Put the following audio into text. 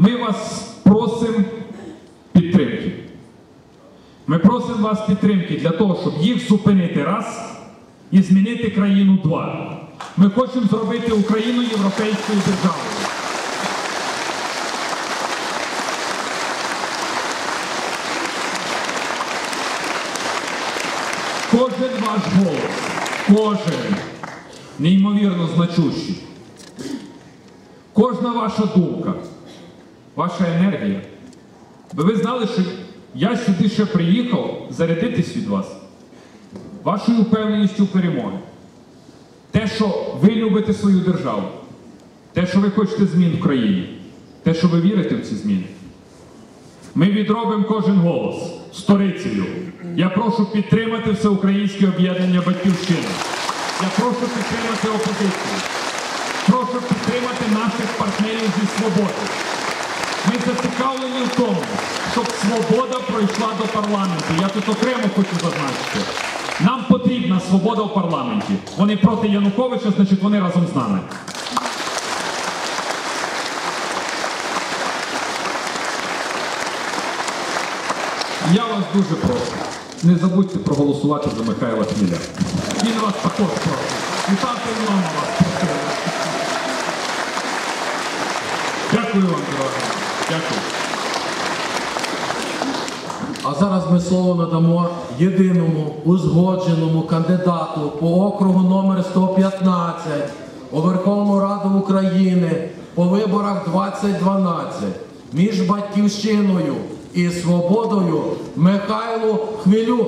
Ми вас просимо підтримки. Ми просимо вас підтримки для того, щоб їх зупинити раз і змінити країну два. Ми хочемо зробити Україну європейською державою. Кожен ваш голос, кожен неймовірно значущий. Кожна ваша думка, ваша енергія. Би ви знали, що я сюди ще приїхав зарядитись від вас вашою впевненістю перемоги. Те, що ви любите свою державу, те, що ви хочете змін в країні, те, що ви вірите в ці зміни. Ми відробимо кожен голос сторицею. Я прошу підтримати всеукраїнське об'єднання Батьківщина. Я прошу підтримати опозицію. Прошу підтримати наших партнерів зі свободи. Ми зацікавлені в тому, щоб свобода пройшла до парламенту. Я тут окремо хочу зазначити. Нам потрібна свобода в парламенті. Вони проти Януковича, значить вони разом з нами. Я вас дуже прошу. Не забудьте проголосувати за Михайла Хміля. Він вас також просить. І тато мама вас просили. Дякую вам, дорога. Дякую. А зараз ми слово надамо єдиному узгодженому кандидату по округу номер 115 у Верховну Раду України по виборах 2012 між батьківщиною і свободою Михайлу Хмілю.